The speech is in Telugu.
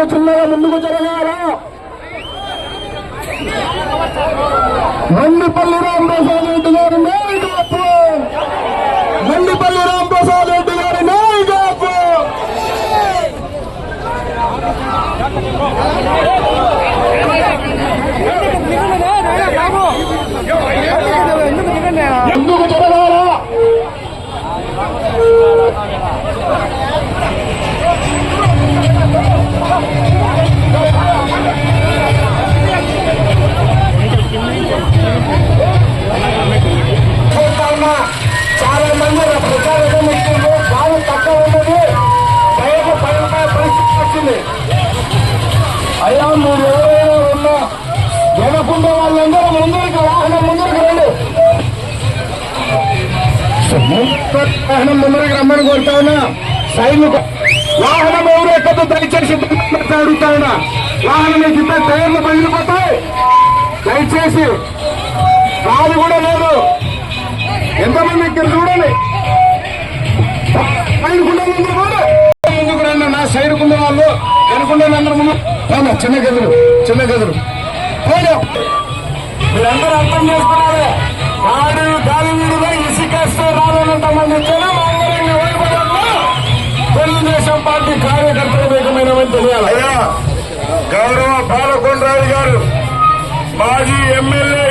ఆలోచనగా ముందుకు జరగాల. మండిపల్లి రామప్రసాద్ రెడ్డి గారి నాయకత్వం. మండిపల్లి రామప్రసాద్ రెడ్డి గారి నాయకత్వం. ఎందుకు జరగాలి? పరిస్థితి అయ్యా మీరు ఎవరైనా ఉన్నా వెనకుండే వాళ్ళందరూ ముందరికి వాహనం ముందరికి రండి. వాహనం ముందరికి రమ్మని కోరుతా ఉన్నా సైనిక వాహనం ఎవరు ఎక్కదు దయచేసి దండం అడుగుతా ఉన్నా. వాహనం ఎక్కితే టైర్లు పగిలిపోతాయి దయచేసి కాదు కూడా లేదు. ఎంతమంది ఇక్కడ చూడండి. సైనికుల ముందు కూడా సైనికుల వాళ్ళు వెనుకుండే అందరు ముందు చిన్న గదులు చిన్న గదులు. పోనీ. మీరందరూ అర్థం చేసుకున్నారు. గాలి వీడిగా ఇసుకేస్తే రావాలంత మంది జనం ఆందోళన వైభవంలో తెలుగుదేశం పార్టీ కార్యకర్తలు వేగమైనవని తెలియాలి అయ్యా గౌరవ పాలకొండరాజు గారు మాజీ ఎమ్మెల్యే